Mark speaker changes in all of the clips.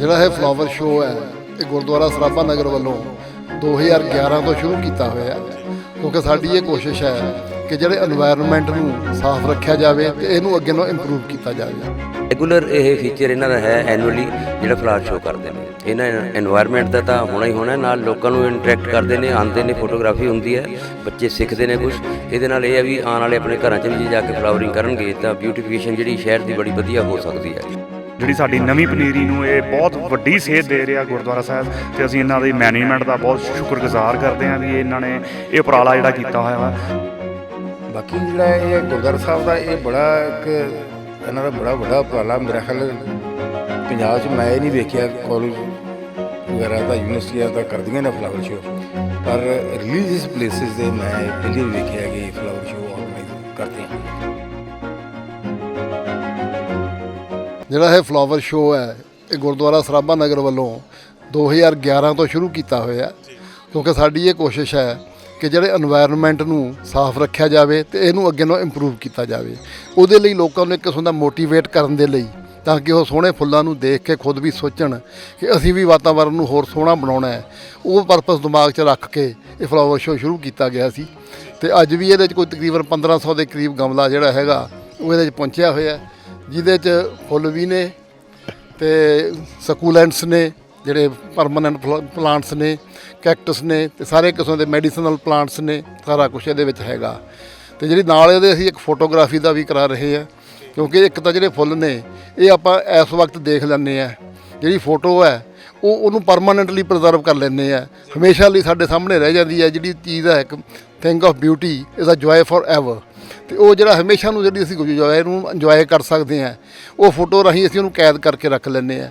Speaker 1: ਜਿਹੜਾ ਇਹ flower show ਹੈ, ਇਹ ਗੁਰਦੁਆਰਾ ਸਰਾਭਾ ਨਗਰ ਵੱਲੋਂ 2011 ਤੋਂ ਸ਼ੁਰੂ ਕੀਤਾ ਹੋਇਆ ਹੈ। ਕਿਉਂਕਿ ਸਾਡੀ ਇਹ ਕੋਸ਼ਿਸ਼ ਹੈ ਕਿ ਜਿਹੜੇ এনवायरमेंट ਨੂੰ ਸਾਫ਼ ਰੱਖਿਆ ਜਾਵੇ ਤੇ ਇਹਨੂੰ ਅੱਗੇ ਨੂੰ ਇੰਪਰੂਵ ਕੀਤਾ ਜਾਵੇ।
Speaker 2: ਰੈਗੂਲਰ ਇਹ ਫੀਚਰ ਇਹਨਾਂ ਦਾ ਹੈ ਐਨੂਅਲੀ ਜਿਹੜਾ ਫਲਾਵਰ ਸ਼ੋਅ ਕਰਦੇ ਨੇ। ਇਹਨਾਂ এনवायरमेंट ਦਾ ਤਾਂ ਹੋਣਾ ਹੀ ਹੋਣਾ, ਨਾਲ ਲੋਕਾਂ ਨੂੰ ਇੰਟਰੈਕਟ ਕਰਦੇ ਨੇ, ਆਉਂਦੇ ਨੇ ਫੋਟੋਗ੍ਰਾਫੀ ਹੁੰਦੀ ਹੈ, ਬੱਚੇ ਸਿੱਖਦੇ ਨੇ ਕੁਝ ਇਹਦੇ ਨਾਲ ਇਹ ਹੈ ਵੀ ਆਉਣ ਵਾਲੇ ਆਪਣੇ ਘਰਾਂ 'ਚ ਵੀ ਜਾ ਕੇ ਫਲਾਵਰਿੰਗ ਕਰਨਗੇ ਤਾਂ ਬਿਊਟੀਫਿਕੇਸ਼ਨ ਜਿਹੜੀ ਸ਼ਹਿਰ ਦੀ ਬੜੀ ਵਧੀਆ ਹੋ ਸਕਦੀ ਹੈ।
Speaker 3: ਜਿਹੜੀ ਸਾਡੀ ਨਵੀਂ ਪਨੀਰੀ ਨੂੰ ਇਹ ਬਹੁਤ ਵੱਡੀ ਸੇਧ ਦੇ ਰਿਹਾ ਗੁਰਦੁਆਰਾ ਸਾਹਿਬ, ਤੇ ਅਸੀਂ ਇਹਨਾਂ ਦੀ ਮੈਨੇਜਮੈਂਟ ਦਾ ਬਹੁਤ ਸ਼ੁਕਰਗੁਜ਼ਾਰ ਕਰਦੇ ਹਾਂ ਵੀ ਇਹਨਾਂ ਨੇ ਇਹ ਉਪਰਾਲਾ ਜਿਹੜਾ ਕੀਤਾ ਹੋਇਆ ਵਾ।
Speaker 4: ਬਾਕੀ ਜਿਹੜਾ ਇਹ ਗੁਰਦੁਆਰਾ ਸਾਹਿਬ ਦਾ ਇਹ ਬੜਾ ਇੱਕ ਇਹਨਾਂ ਦਾ ਬੜਾ ਵੱਡਾ ਉਪਰਾਲਾ ਮੇਰਾ ਖਿਆਲ ਪੰਜਾਬ 'ਚ ਮੈਂ ਇਹ ਨਹੀਂ ਵੇਖਿਆ ਕਾਲਜ ਵਗੈਰਾ ਤਾਂ ਯੂਨੀਵਰਸਿਟੀਆਂ ਤਾਂ ਕਰਦੀਆਂ ਨੇ ਫਲਾਵਰ ਸ਼ੋਅ ਪਰ ਰਿਲੀਜੀਅਸ ਪਲੇਸਿਸ ਦੇ ਮੈਂ ਪਹਿਲੀ ਵੇਖਿਆ ਕਿ ਫਲਾਵਰ ਸ਼ੋਅ ਆਰਗੇਨਾਈਜ਼ ਕਰਦੇ।
Speaker 1: ਜਿਹੜਾ ਇਹ ਫਲਾਵਰ ਸ਼ੋਅ ਹੈ ਇਹ ਗੁਰਦੁਆਰਾ ਸਰਾਭਾ ਨਗਰ ਵੱਲੋਂ 2011 ਤੋਂ ਸ਼ੁਰੂ ਕੀਤਾ ਹੋਇਆ ਕਿਉਂਕਿ ਸਾਡੀ ਇਹ ਕੋਸ਼ਿਸ਼ ਹੈ ਕਿ ਜਿਹੜੇ এনवायरमेंट ਨੂੰ ਸਾਫ਼ ਰੱਖਿਆ ਜਾਵੇ ਤੇ ਇਹਨੂੰ ਅੱਗੇ ਨੂੰ ਇੰਪਰੂਵ ਕੀਤਾ ਜਾਵੇ। ਉਹਦੇ ਲਈ ਲੋਕਾਂ ਨੂੰ ਇੱਕ ਕਿਸਮ ਦਾ ਮੋਟੀਵੇਟ ਕਰਨ ਦੇ ਲਈ ਤਾਂ ਕਿ ਉਹ ਸੋਹਣੇ ਫੁੱਲਾਂ ਨੂੰ ਦੇਖ ਕੇ ਖੁਦ ਵੀ ਸੋਚਣ ਕਿ ਅਸੀਂ ਵੀ ਵਾਤਾਵਰਨ ਨੂੰ ਹੋਰ ਸੋਹਣਾ ਬਣਾਉਣਾ ਹੈ। ਉਹ ਪਰਪਸ ਦਿਮਾਗ 'ਚ ਰੱਖ ਕੇ ਇਹ ਫਲਾਵਰ ਸ਼ੋਅ ਸ਼ੁਰੂ ਕੀਤਾ ਗਿਆ ਸੀ। ਤੇ ਅੱਜ ਵੀ ਇਹਦੇ 'ਚ ਕੋਈ ਤਕਰੀਬਨ 1500 ਦੇ ਕਰੀਬ ਗਮਲਾ ਜਿਹੜਾ ਹੈਗਾ ਉਹ ਇਹਦੇ 'ਚ ਪਹੁੰਚਿਆ ਹੋਇਆ ਹੈ। ਜਿਹਦੇ 'ਚ ਫੁੱਲ ਵੀ ਨੇ ਤੇ ਸਕੂਲੈਂਟਸ ਨੇ, ਜਿਹੜੇ ਪਰਮਨੈਂਟ ਪਲਾਂਟਸ ਨੇ ਕੈਕਟਸ ਨੇ ਤੇ ਸਾਰੇ ਕਿਸਮ ਦੇ ਮੈਡੀਸਨਲ ਪਲਾਂਟਸ ਨੇ, ਸਾਰਾ ਕੁਝ ਇਹਦੇ ਵਿੱਚ ਹੈਗਾ। ਤੇ ਜਿਹੜੀ ਨਾਲ ਇਹਦੇ ਅਸੀਂ ਇੱਕ ਫੋਟੋਗ੍ਰਾਫੀ ਦਾ ਵੀ ਕਰਾ ਰਹੇ ਆ ਕਿਉਂਕਿ ਇੱਕ ਤਾਂ ਜਿਹੜੇ ਫੁੱਲ ਨੇ, ਇਹ ਆਪਾਂ ਇਸ ਵਕਤ ਦੇਖ ਲੈਂਦੇ ਆ ਜਿਹੜੀ ਫੋਟੋ ਹੈ, ਉਹ, ਉਹਨੂੰ ਪਰਮਾਨੈਂਟਲੀ ਪ੍ਰੀਜ਼ਰਵ ਕਰ ਲੈਂਦੇ ਆ ਹਮੇਸ਼ਾ ਲਈ ਸਾਡੇ ਸਾਹਮਣੇ ਰਹਿ ਜਾਂਦੀ ਹੈ, ਜਿਹੜੀ ਚੀਜ਼ ਹੈ, ਇੱਕ thing of beauty is a joy for ever ਤੇ ਉਹ ਜਿਹੜਾ ਹਮੇਸ਼ਾ ਨੂੰ ਜਿਹੜੀ ਅਸੀਂ ਜੋਏ ਨੂੰ ਇੰਜੋਏ ਕਰ ਸਕਦੇ ਹਾਂ। ਉਹ ਫੋਟੋ ਰਾਹੀਂ ਅਸੀਂ ਉਹਨੂੰ ਕੈਦ ਕਰਕੇ ਰੱਖ ਲੈਂਦੇ ਹਾਂ।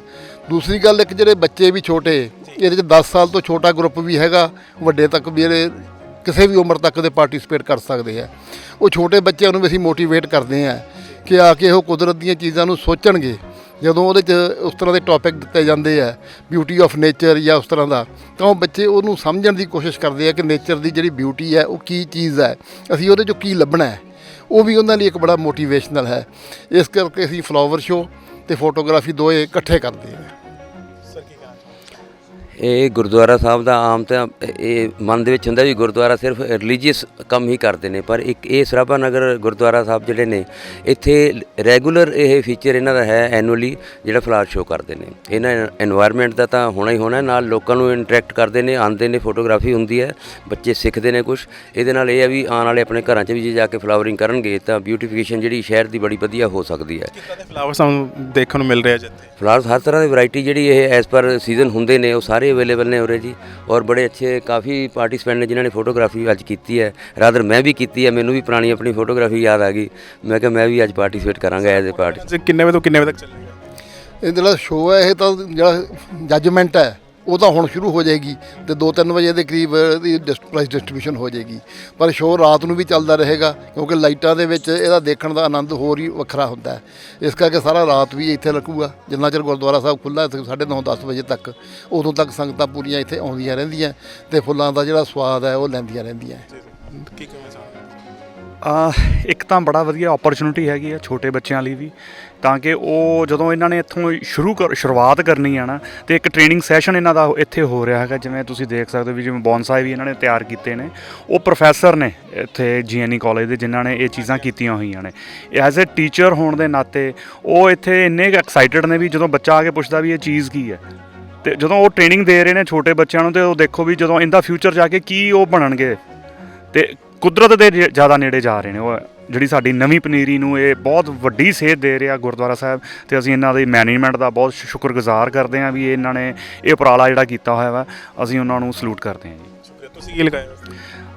Speaker 1: ਦੂਸਰੀ ਗੱਲ, ਇੱਕ ਜਿਹੜੇ ਬੱਚੇ ਵੀ ਛੋਟੇ, ਇਹਦੇ ਚ 10 ਸਾਲ ਤੋਂ ਛੋਟਾ ਗਰੁੱਪ ਵੀ ਹੈਗਾ, ਵੱਡੇ ਤੱਕ ਵੀ ਜਿਹੜੇ ਕਿਸੇ ਵੀ ਉਮਰ ਤੱਕ ਦੇ ਪਾਰਟਿਸਿਪੇਟ ਕਰ ਸਕਦੇ ਆ। ਉਹ ਛੋਟੇ ਬੱਚਿਆਂ ਨੂੰ ਵੀ ਅਸੀਂ ਮੋਟੀਵੇਟ ਕਰਦੇ ਹਾਂ ਕਿ ਆ ਕੇ ਉਹ ਕੁਦਰਤ ਦੀਆਂ ਚੀਜ਼ਾਂ ਨੂੰ ਸੋਚਣਗੇ। ਜਦੋਂ ਉਹਦੇ 'ਚ ਉਸ ਤਰ੍ਹਾਂ ਦੇ ਟੌਪਿਕ ਦਿੱਤੇ ਜਾਂਦੇ ਆ ਬਿਊਟੀ ਆਫ ਨੇਚਰ ਜਾਂ ਉਸ ਤਰ੍ਹਾਂ ਦਾ, ਤਾਂ ਉਹ ਬੱਚੇ ਉਹਨੂੰ ਸਮਝਣ ਦੀ ਕੋਸ਼ਿਸ਼ ਕਰਦੇ ਆ ਕਿ ਨੇਚਰ ਦੀ ਜਿਹੜੀ ਬਿਊਟੀ ਹੈ, ਉਹ ਕੀ ਚੀਜ਼ ਹੈ, ਅਸੀਂ ਉਹਦੇ 'ਚੋਂ ਕੀ ਲੱਭਣਾ ਹੈ। ਉਹ ਵੀ ਉਹਨਾਂ ਲਈ ਇੱਕ ਬੜਾ ਮੋਟੀਵੇਸ਼ਨਲ ਹੈ। ਇਸ ਕਰਕੇ ਅਸੀਂ ਫਲਾਵਰ ਸ਼ੋ ਤੇ ਫੋਟੋਗ੍ਰਾਫੀ ਦੋਏ ਇਕੱਠੇ ਕਰਦੇ ਹਾਂ।
Speaker 2: ਇਹ ਗੁਰਦੁਆਰਾ ਸਾਹਿਬ ਦਾ ਆਮ ਤਾਂ ਇਹ ਮਨ ਦੇ ਵਿੱਚ ਹੁੰਦਾ ਵੀ ਗੁਰਦੁਆਰਾ ਸਿਰਫ ਰਿਲੀਜੀਅਸ ਕੰਮ ਹੀ ਕਰਦੇ ਨੇ ਪਰ ਇੱਕ ਇਹ ਸਰਾਭਾ ਨਗਰ ਗੁਰਦੁਆਰਾ ਸਾਹਿਬ ਜਿਹੜੇ ਨੇ ਇੱਥੇ ਰੈਗੂਲਰ ਇਹ ਫੀਚਰ ਇਹਨਾਂ ਦਾ ਹੈ ਐਨੂਅਲੀ ਜਿਹੜਾ ਫਲਾਰ ਸ਼ੋਅ ਕਰਦੇ ਨੇ। ਇਹਨਾਂ এনवायरमेंट ਦਾ ਤਾਂ ਹੋਣਾ ਹੀ ਹੋਣਾ ਨਾਲ ਲੋਕਾਂ ਨੂੰ ਇੰਟਰੈਕਟ ਕਰਦੇ ਨੇ ਆਉਂਦੇ ਨੇ ਫੋਟੋਗ੍ਰਾਫੀ ਹੁੰਦੀ ਹੈ ਬੱਚੇ ਸਿੱਖਦੇ ਨੇ ਕੁਝ ਇਹਦੇ ਨਾਲ ਇਹ ਹੈ ਵੀ ਆਉਣ ਵਾਲੇ ਆਪਣੇ ਘਰਾਂ 'ਚ ਵੀ ਜੇ ਜਾ ਕੇ ਫਲਾਵਰਿੰਗ ਕਰਨਗੇ ਤਾਂ ਬਿਊਟੀਫਿਕੇਸ਼ਨ ਜਿਹੜੀ ਸ਼ਹਿਰ ਦੀ ਬੜੀ ਵਧੀਆ ਹੋ ਸਕਦੀ ਹੈ।
Speaker 5: ਕਿੰਨਾ ਫਲਾਵਰ ਸਾਨੂੰ ਦੇਖਣ ਨੂੰ ਮਿਲ ਰਿਹਾ ਜਿੱਥੇ
Speaker 2: ਫਲਾਵਰਸ ਹਰ ਤਰ੍ਹਾਂ ਦੀ ਵੈਰਾਈਟੀ ਜਿਹੜੀ ਇਹ ਐਸ ਪਰ ਸੀਜ਼ਨ ਹੁੰਦੇ ਨੇ ਉਹ ਸਾਰੇ ਅਵੇਲੇਬਲ ਨੇ ਉਰੇ ਜੀ ਔਰ ਬੜੇ ਅੱਛੇ ਕਾਫੀ ਪਾਰਟਿਸਪੈਂਟ ਨੇ ਜਿਨ੍ਹਾਂ ਨੇ ਫੋਟੋਗ੍ਰਾਫੀ ਅੱਜ ਕੀਤੀ ਹੈ। ਰਾਦਰ ਮੈਂ ਵੀ ਕੀਤੀ ਹੈ ਮੈਨੂੰ ਵੀ ਪੁਰਾਣੀ ਆਪਣੀ ਫੋਟੋਗ੍ਰਾਫੀ ਯਾਦ ਆ ਗਈ। ਮੈਂ ਕਿਹਾ ਮੈਂ ਵੀ ਅੱਜ ਪਾਰਟਿਸਿਪੇਟ ਕਰਾਂਗਾ ਐਜ਼ ਅ ਪਾਰਟੀ
Speaker 5: ਕਿੰਨੇ ਵਜੇ ਤੋਂ ਕਿੰਨੇ ਵਜੇ ਤੱਕ ਚੱਲੇਗਾ?
Speaker 1: ਇਹ ਜਿਹੜਾ ਸ਼ੋਅ ਹੈ ਇਹ ਤਾਂ ਜਿਹੜਾ ਜੱਜਮੈਂਟ ਹੈ। ਉਹ ਤਾਂ ਹੁਣ ਸ਼ੁਰੂ ਹੋ ਜਾਏਗੀ ਤੇ 2-3 ਵਜੇ ਦੇ ਕਰੀਬ ਇਹਦੀ ਪ੍ਰਾਈਸ ਡਿਸਟ੍ਰੀਬਿਊਸ਼ਨ ਹੋ ਜਾਏਗੀ। ਪਰ ਸ਼ੋਅ ਰਾਤ ਨੂੰ ਵੀ ਚੱਲਦਾ ਰਹੇਗਾ, ਕਿਉਂਕਿ ਲਾਈਟਾਂ ਦੇ ਵਿੱਚ ਇਹਦਾ ਦੇਖਣ ਦਾ ਆਨੰਦ ਹੋਰ ਹੀ ਵੱਖਰਾ ਹੁੰਦਾ ਹੈ। ਇਸ ਕਰਕੇ ਸਾਰਾ ਰਾਤ ਵੀ ਇੱਥੇ ਲੱਗੂਗਾ। ਜਿੰਨਾ ਚਿਰ ਗੁਰਦੁਆਰਾ ਸਾਹਿਬ ਖੁੱਲ੍ਹਾ ਹੈ 9:30 10 ਵਜੇ ਤੱਕ, ਉਦੋਂ ਤੱਕ ਸੰਗਤਾਂ ਪੂਰੀਆਂ ਇੱਥੇ ਆਉਂਦੀਆਂ ਰਹਿੰਦੀਆਂ ਤੇ ਫੁੱਲਾਂ ਦਾ ਜਿਹੜਾ ਸਵਾਦ ਹੈ, ਉਹ ਲੈਂਦੀਆਂ ਰਹਿੰਦੀਆਂ।
Speaker 5: ਕੀ ਕਹਿਣਾ
Speaker 3: ਇੱਕ ਤਾਂ ਬੜਾ ਵਧੀਆ ਓਪਰਚੁਨਿਟੀ ਹੈਗੀ ਆ ਛੋਟੇ ਬੱਚਿਆਂ ਲਈ ਵੀ, ਤਾਂ ਕਿ ਉਹ ਜਦੋਂ ਇਹਨਾਂ ਨੇ ਇੱਥੋਂ ਸ਼ੁਰੂ ਕਰ, ਸ਼ੁਰੂਆਤ ਕਰਨੀ ਆ ਨਾ, ਤੇ ਇੱਕ ਟ੍ਰੇਨਿੰਗ ਸੈਸ਼ਨ ਇਹਨਾਂ ਦਾ ਇੱਥੇ ਹੋ ਰਿਹਾ ਹੈਗਾ, ਜਿਵੇਂ ਤੁਸੀਂ ਦੇਖ ਸਕਦੇ ਹੋ ਵੀ ਜਿਵੇਂ ਬੌਨਸਾਈ ਵੀ ਇਹਨਾਂ ਨੇ ਤਿਆਰ ਕੀਤੇ ਨੇ, ਉਹ ਪ੍ਰੋਫੈਸਰ ਨੇ ਇੱਥੇ ਜੀਐਨਈ ਕਾਲਜ ਦੇ ਜਿਨ੍ਹਾਂ ਨੇ ਇਹ ਚੀਜ਼ਾਂ ਕੀਤੀਆਂ ਹੋਈਆਂ ਨੇ। ਐਜ਼ ਅ ਟੀਚਰ ਹੋਣ ਦੇ ਨਾਤੇ, ਉਹ ਇੱਥੇ ਇੰਨੇ ਐਕਸਾਈਟਡ ਨੇ ਵੀ ਜਦੋਂ ਬੱਚਾ ਆ ਕੇ ਪੁੱਛਦਾ ਵੀ ਇਹ ਚੀਜ਼ ਕੀ ਹੈ, ਤੇ ਜਦੋਂ ਉਹ ਟ੍ਰੇਨਿੰਗ ਦੇ ਰਹੇ ਨੇ ਛੋਟੇ ਬੱਚਿਆਂ ਨੂੰ, ਤੇ ਉਹ ਦੇਖੋ ਵੀ ਜਦੋਂ ਇਨ ਦਾ ਫਿਊਚਰ ਜਾ ਕੇ ਕੀ ਉਹ ਬਣਨਗੇ, ਤੇ ਕੁਦਰਤ ਦੇ ਜੇ- ਜ਼ਿਆਦਾ ਨੇੜੇ ਜਾ ਰਹੇ ਨੇ। ਉਹ ਜਿਹੜੀ ਸਾਡੀ ਨਵੀਂ ਪਨੀਰੀ ਨੂੰ ਇਹ ਬਹੁਤ ਵੱਡੀ ਸੇਧ ਦੇ ਰਿਹਾ ਗੁਰਦੁਆਰਾ ਸਾਹਿਬ ਤੇ ਅਸੀਂ ਇਹਨਾਂ ਦੀ ਮੈਨੇਜਮੈਂਟ ਦਾ ਬਹੁਤ ਸ਼ੁਕਰਗੁਜ਼ਾਰ ਕਰਦੇ ਹਾਂ ਵੀ ਇਹਨਾਂ ਨੇ ਇਹ ਉਪਰਾਲਾ ਜਿਹੜਾ ਕੀਤਾ ਹੋਇਆ ਵਾ ਅਸੀਂ ਉਹਨਾਂ ਨੂੰ ਸਲੂਟ ਕਰਦੇ ਹਾਂ ਜੀ।
Speaker 5: ਸ਼ੁਕਰੀਆ। ਤੁਸੀਂ ਕੀ ਲਗਾਇਆ?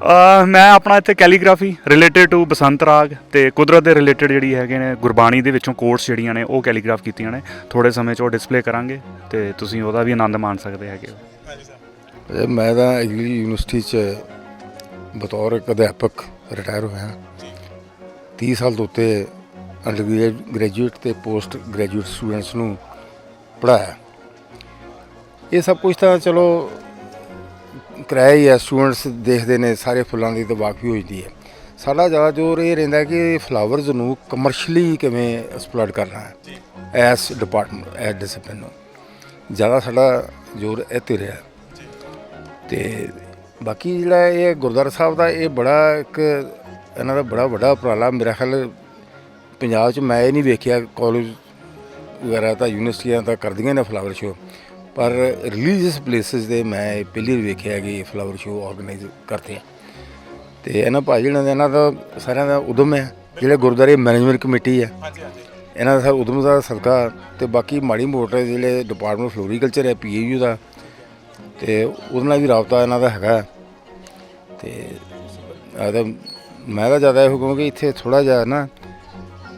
Speaker 3: ਅਹ ਮੈਂ ਆਪਣਾ ਇੱਥੇ ਕੈਲੀਗ੍ਰਾਫੀ ਰਿਲੇਟਡ ਟੂ ਬਸੰਤ ਰਾਗ ਤੇ ਕੁਦਰਤ ਦੇ ਰਿਲੇਟਡ ਜਿਹੜੀ ਹੈਗੇ ਨੇ ਗੁਰਬਾਣੀ ਦੇ ਵਿੱਚੋਂ ਕੋਟਸ ਜਿਹੜੀਆਂ ਨੇ ਉਹ ਕੈਲੀਗ੍ਰਾਫ ਕੀਤੀਆਂ ਨੇ। ਥੋੜੇ ਸਮੇਂ 'ਚ ਉਹ ਡਿਸਪਲੇ ਕਰਾਂਗੇ ਤੇ ਤੁਸੀਂ ਉਹਦਾ ਵੀ ਆਨੰਦ ਮਾਣ ਸਕਦੇ ਹੈਗੇ ਹੋ।
Speaker 5: ਹਾਂਜੀ ਸਰ
Speaker 4: ਮੈਂ ਤਾਂ ਐਗਰੀ ਯੂਨੀਵਰਸਿਟੀ 'ਚ ਬਤੌਰ ਇੱਕ ਅਧਿਆਪਕ ਰਿਟਾਇਰ ਹੋਇਆ। 30 ਸਾਲ ਤੋਂ ਉੱਤੇ ਅੰਡਰ ਗ੍ਰੈਜੂਏਟ ਤੇ ਪੋਸਟ ਗ੍ਰੈਜੂਏਟ ਸਟੂਡੈਂਟਸ ਨੂੰ ਪੜਾਇਆ ਇਹ ਸਭ ਕੁਝ ਤਾਂ ਚਲੋ ਕਿਰਾਇਆ ਹੀ ਹੈ ਸਟੂਡੈਂਟਸ ਦੇਖਦੇ ਨੇ, ਸਾਰੇ ਫੁੱਲਾਂ ਦੀ ਤਾਂ ਵਾਕਫੀ ਹੋ ਜਾਂਦੀ ਹੈ। ਸਾਡਾ ਜ਼ਿਆਦਾ ਜ਼ੋਰ ਇਹ ਰਹਿੰਦਾ ਕਿ ਫਲਾਵਰਸ ਨੂੰ ਕਮਰਸ਼ਲੀ ਕਿਵੇਂ ਐਕਸਪਲੋਇਟ ਕਰਨਾ ਹੈ ਐਸ ਡਿਪਾਰਟਮੈਂਟ ਐਸ ਡਿਸਪਲਿਨ ਨੂੰ। ਜ਼ਿਆਦਾ ਸਾਡਾ ਜ਼ੋਰ ਇਹ ਤੇ ਰਿਹਾ। ਤੇ ਬਾਕੀ ਜਿਹੜਾ ਇਹ ਗੁਰਦੁਆਰਾ ਸਾਹਿਬ ਦਾ ਇਹ ਬੜਾ ਇੱਕ ਇਹਨਾਂ ਦਾ ਬੜਾ ਵੱਡਾ ਉਪਰਾਲਾ ਮੇਰਾ ਖਿਆਲ ਪੰਜਾਬ 'ਚ ਮੈਂ ਇਹ ਨਹੀਂ ਵੇਖਿਆ ਕਾਲਜ ਵਗੈਰਾ ਤਾਂ ਯੂਨੀਵਰਸਿਟੀਆਂ ਤਾਂ ਕਰਦੀਆਂ ਨੇ ਫਲਾਵਰ ਸ਼ੋ ਪਰ ਰਿਲੀਜੀਅਸ ਪਲੇਸਿਸ ਦੇ ਮੈਂ ਪਹਿਲੀ ਵਾਰ ਵੇਖਿਆ ਕਿ ਫਲਾਵਰ ਸ਼ੋ ਆਰਗੇਨਾਈਜ਼ ਕਰਦੇ ਆ। ਤੇ ਇਹਨਾਂ ਜਿਹਨਾਂ ਦਾ ਇਹਨਾਂ ਦਾ ਸਾਰਿਆਂ ਦਾ ਉਦਮ ਹੈ ਜਿਹੜੇ ਗੁਰਦੁਆਰੇ ਮੈਨੇਜਮੈਂਟ ਕਮੇਟੀ ਹੈ।
Speaker 5: ਹਾਂਜੀ ਹਾਂਜੀ।
Speaker 4: ਇਹਨਾਂ ਦਾ ਸਰ ਉਦਮ ਦਾ ਸਦਕਾ ਤੇ ਬਾਕੀ ਮਾੜੀ ਮੋਟਰ ਜਿਹੜੇ ਡਿਪਾਰਟਮੈਂਟ ਫਲੋਰੀਕਲਚਰ ਹੈ ਪੀਏਯੂ ਦਾ ਤੇ ਉਹਦੇ ਨਾਲ ਵੀ ਰਾਬਤਾ ਇਹਨਾਂ ਦਾ ਹੈਗਾ। ਤੇ ਇਹ ਤਾਂ, ਮੈਂ ਤਾਂ ਜ਼ਿਆਦਾ ਇਹੋ ਕਹੂੰ ਕਿ ਇੱਥੇ ਥੋੜਾ ਜਿਹਾ ਨਾ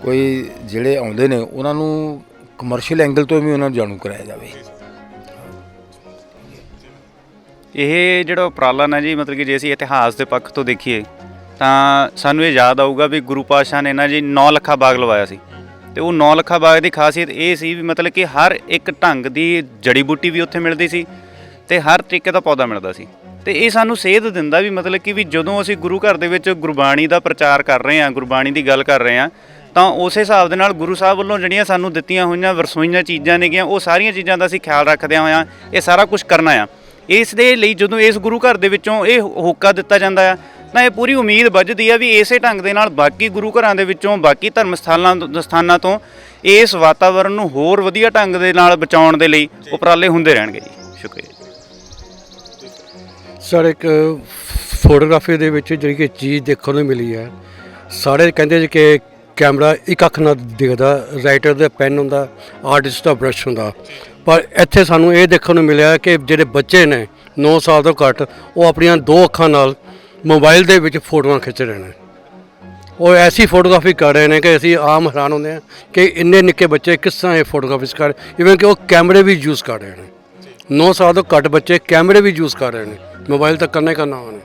Speaker 4: ਕੋਈ ਜਿਹੜੇ ਆਉਂਦੇ ਨੇ, ਉਹਨਾਂ ਨੂੰ ਕਮਰਸ਼ੀਅਲ ਐਂਗਲ ਤੋਂ ਵੀ ਉਹਨਾਂ ਨੂੰ ਜਾਣੂ ਕਰਾਇਆ ਜਾਵੇ।
Speaker 6: ਇਹ ਜਿਹੜਾ ਉਪਰਾਲਾ ਨਾ ਜੀ, ਮਤਲਬ ਕਿ ਜੇ ਅਸੀਂ ਇਤਿਹਾਸ ਦੇ ਪੱਖ ਤੋਂ ਦੇਖੀਏ, ਤਾਂ ਸਾਨੂੰ ਇਹ ਯਾਦ ਆਊਗਾ ਵੀ ਗੁਰੂ ਪਾਤਸ਼ਾਹ ਨੇ ਨਾ ਜੀ 9 ਲੱਖਾ ਬਾਗ ਲਵਾਇਆ ਸੀ। ਤੇ ਉਹ 9 ਲੱਖਾ ਬਾਗ ਦੀ ਖਾਸੀਅਤ ਇਹ ਸੀ ਵੀ ਮਤਲਬ ਕਿ ਹਰ ਇੱਕ ਢੰਗ ਦੀ ਜੜੀ ਬੂਟੀ ਵੀ ਉੱਥੇ ਮਿਲਦੀ ਸੀ ਤੇ ਹਰ ਤਰੀਕੇ ਦਾ ਪੌਦਾ ਮਿਲਦਾ ਸੀ। ਤੇ ਇਹ ਸਾਨੂੰ ਸੇਧ ਦਿੰਦਾ ਵੀ ਮਤਲਬ ਕਿ ਵੀ ਜਦੋਂ ਅਸੀਂ ਗੁਰੂ ਘਰ ਦੇ ਵਿੱਚ ਗੁਰਬਾਣੀ ਦਾ ਪ੍ਰਚਾਰ ਕਰ ਰਹੇ ਹਾਂ, ਗੁਰਬਾਣੀ ਦੀ ਗੱਲ ਕਰ ਰਹੇ ਹਾਂ, ਤਾਂ ਉਸੇ ਹਿਸਾਬ ਦੇ ਨਾਲ ਗੁਰੂ ਸਾਹਿਬ ਵੱਲੋਂ ਜਿਹੜੀਆਂ ਸਾਨੂੰ ਦਿੱਤੀਆਂ ਹੋਈਆਂ ਵਰਸੋਈਆਂ ਚੀਜ਼ਾਂ ਨੇਗੀਆਂ, ਉਹ ਸਾਰੀਆਂ ਚੀਜ਼ਾਂ ਦਾ ਅਸੀਂ ਖਿਆਲ ਰੱਖਦਿਆਂ ਹੋਇਆਂ ਇਹ ਸਾਰਾ ਕੁਝ ਕਰਨਾ ਆ। ਇਸ ਦੇ ਲਈ ਜਦੋਂ ਇਸ ਗੁਰੂ ਘਰ ਦੇ ਵਿੱਚੋਂ ਇਹ ਹੋਕਾ ਦਿੱਤਾ ਜਾਂਦਾ ਆ, ਤਾਂ ਇਹ ਪੂਰੀ ਉਮੀਦ ਵੱਜਦੀ ਆ ਵੀ ਇਸੇ ਢੰਗ ਦੇ ਨਾਲ ਬਾਕੀ ਗੁਰੂ ਘਰਾਂ ਦੇ ਵਿੱਚੋਂ ਬਾਕੀ ਧਰਮ ਸਥਾਨਾਂ ਸਥਾਨਾਂ ਤੋਂ ਇਸ ਵਾਤਾਵਰਣ ਨੂੰ ਹੋਰ ਵਧੀਆ ਢੰਗ ਦੇ ਨਾਲ ਬਚਾਉਣ ਦੇ ਲਈ ਉਪਰਾਲੇ ਹੁੰਦੇ ਰਹਿਣਗੇ ਜੀ। ਸ਼ੁਕਰੀਆ
Speaker 7: ਸਰ, ਇੱਕ ਫੋਟੋਗ੍ਰਾਫੀ ਦੇ ਵਿੱਚ ਜਿਹੜੀ ਕਿ ਚੀਜ਼ ਦੇਖਣ ਨੂੰ ਮਿਲੀ ਹੈ, ਸਾਰੇ ਕਹਿੰਦੇ ਜੀ ਕਿ ਕੈਮਰਾ ਇੱਕ ਅੱਖ ਨਾਲ ਦਿਖਦਾ, ਰਾਈਟਰ ਦਾ ਪੈਨ ਹੁੰਦਾ, ਆਰਟਿਸਟ ਦਾ ਬ੍ਰਸ਼ ਹੁੰਦਾ। ਪਰ ਇੱਥੇ ਸਾਨੂੰ ਇਹ ਦੇਖਣ ਨੂੰ ਮਿਲਿਆ ਕਿ ਜਿਹੜੇ ਬੱਚੇ ਨੇ 9 ਸਾਲ ਤੋਂ ਘੱਟ, ਉਹ ਆਪਣੀਆਂ ਦੋ ਅੱਖਾਂ ਨਾਲ ਮੋਬਾਈਲ ਦੇ ਵਿੱਚ ਫੋਟੋਆਂ ਖਿੱਚ ਰਹੇ ਨੇ। ਉਹ ਐਸੀ ਫੋਟੋਗ੍ਰਾਫੀ ਕਰ ਰਹੇ ਨੇ ਕਿ ਅਸੀਂ ਆਮ ਹੈਰਾਨ ਹੁੰਦੇ ਹਾਂ ਕਿ ਇੰਨੇ ਨਿੱਕੇ ਬੱਚੇ ਕਿਸ ਤਰ੍ਹਾਂ ਇਹ ਫੋਟੋਗ੍ਰਾਫੀਸ ਕਰ ਇਵਨ ਕਿ ਉਹ ਕੈਮਰੇ ਵੀ ਯੂਜ਼ ਕਰ ਰਹੇ ਨੇ। 9 ਸਾਲ ਤੋਂ ਘੱਟ ਬੱਚੇ ਕੈਮਰੇ ਵੀ ਯੂਜ਼ ਕਰ ਰਹੇ ਨੇ। ਮੋਬਾਈਲ ਤਾਂ ਕਰਨਾ ਹੀ ਕਰਨਾ ਉਹਨੇ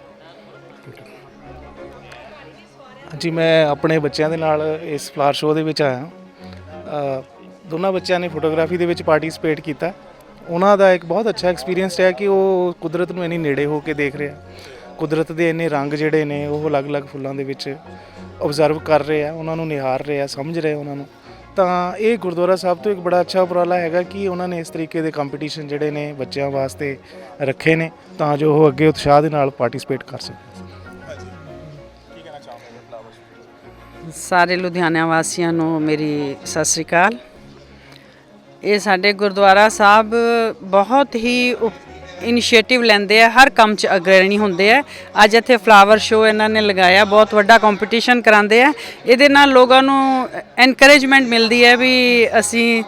Speaker 5: ਜੀ ਮੈਂ ਆਪਣੇ ਬੱਚਿਆਂ ਦੇ ਨਾਲ ਇਸ ਫਲਾਰ ਸ਼ੋਅ ਦੇ ਵਿੱਚ ਆਇਆ। ਦੋਨਾਂ ਬੱਚਿਆਂ ਨੇ ਫੋਟੋਗ੍ਰਾਫੀ ਦੇ ਵਿੱਚ ਪਾਰਟਿਸਿਪੇਟ ਕੀਤਾ। ਉਹਨਾਂ ਦਾ ਇੱਕ ਬਹੁਤ ਅੱਛਾ ਐਕਸਪੀਰੀਅੰਸ ਰਿਹਾ ਕਿ ਉਹ ਕੁਦਰਤ ਨੂੰ ਇੰਨੀ ਨੇੜੇ ਹੋ ਕੇ ਦੇਖ ਰਿਹਾ। ਕੁਦਰਤ ਦੇ ਇੰਨੇ ਰੰਗ ਜਿਹੜੇ ਨੇ, ਉਹ ਅਲੱਗ-ਅਲੱਗ ਫੁੱਲਾਂ ਦੇ ਵਿੱਚ ਆਬਜ਼ਰਵ ਕਰ ਰਹੇ ਆ। ਉਹਨਾਂ ਨੂੰ ਨਿਹਾਰ ਰਹੇ ਆ, ਸਮਝ ਰਹੇ ਉਹਨਾਂ ਨੂੰ। ਤਾਂ ਇਹ ਗੁਰਦੁਆਰਾ ਸਾਹਿਬ ਤੋਂ ਇੱਕ ਬੜਾ ਅੱਛਾ ਉਪਰਾਲਾ ਹੈਗਾ ਕਿ ਉਹਨਾਂ ਨੇ ਇਸ ਤਰੀਕੇ ਦੇ ਕੰਪੀਟੀਸ਼ਨ ਜਿਹੜੇ ਨੇ ਬੱਚਿਆਂ ਵਾਸਤੇ ਰੱਖੇ ਨੇ ਤਾਂ ਜੋ ਉਹ ਅੱਗੇ ਉਤਸ਼ਾਹ ਦੇ ਨਾਲ ਪਾਰਟਿਸਿਪੇਟ ਕਰ ਸਕਣ।
Speaker 8: ਸਾਰੇ ਲੁਧਿਆਣਾ ਵਾਸੀਆਂ ਨੂੰ ਮੇਰੀ ਸਤਿ ਸ੍ਰੀ ਅਕਾਲ। ਇਹ ਸਾਡੇ ਗੁਰਦੁਆਰਾ ਸਾਹਿਬ ਬਹੁਤ ਹੀ ਇਨੀਸ਼ੀਏਟਿਵ ਲੈਂਦੇ ਆ, ਹਰ ਕੰਮ 'ਚ ਅਗਰਣੀ ਹੁੰਦੇ ਆ। ਅੱਜ ਇੱਥੇ ਫਲਾਵਰ ਸ਼ੋਅ ਇਹਨਾਂ ਨੇ ਲਗਾਇਆ, ਬਹੁਤ ਵੱਡਾ ਕੰਪੀਟੀਸ਼ਨ ਕਰਾਉਂਦੇ ਆ। ਇਹਦੇ ਨਾਲ ਲੋਕਾਂ ਨੂੰ ਐਨਕਰੇਜਮੈਂਟ ਮਿਲਦੀ ਹੈ ਵੀ ਅਸੀਂ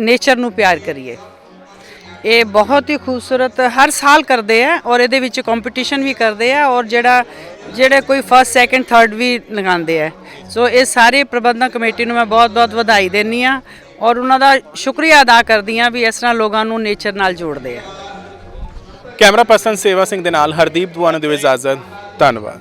Speaker 8: ਨੇਚਰ ਨੂੰ ਪਿਆਰ ਕਰੀਏ। ਇਹ ਬਹੁਤ ਹੀ ਖੂਬਸੂਰਤ ਹਰ ਸਾਲ ਕਰਦੇ ਆ ਔਰ ਇਹਦੇ ਵਿੱਚ ਕੰਪੀਟੀਸ਼ਨ ਵੀ ਕਰਦੇ ਆ ਔਰ ਜਿਹੜਾ, ਜਿਹੜੇ ਕੋਈ ਫਸਟ ਸੈਕੰਡ ਥਰਡ ਵੀ ਲਗਾਉਂਦੇ ਆ। ਸੋ ਇਹ ਸਾਰੇ ਪ੍ਰਬੰਧਕ ਕਮੇਟੀ ਨੂੰ ਮੈਂ ਬਹੁਤ-ਬਹੁਤ ਵਧਾਈ ਦਿੰਨੀ ਆ ਔਰ ਉਹਨਾਂ ਦਾ ਸ਼ੁਕਰੀਆ ਅਦਾ ਕਰਦੀ ਆ ਵੀ ਇਸ ਤਰ੍ਹਾਂ ਲੋਕਾਂ ਨੂੰ ਨੇਚਰ ਨਾਲ ਜੋੜਦੇ ਆ।
Speaker 5: ਕੈਮਰਾ ਪਰਸਨ ਸੇਵਾ ਸਿੰਘ ਦੇ ਨਾਲ ਹਰਦੀਪ ਦੁਆਨਾ ਦੀ ਇਜਾਜ਼ਤ। ਧੰਨਵਾਦ।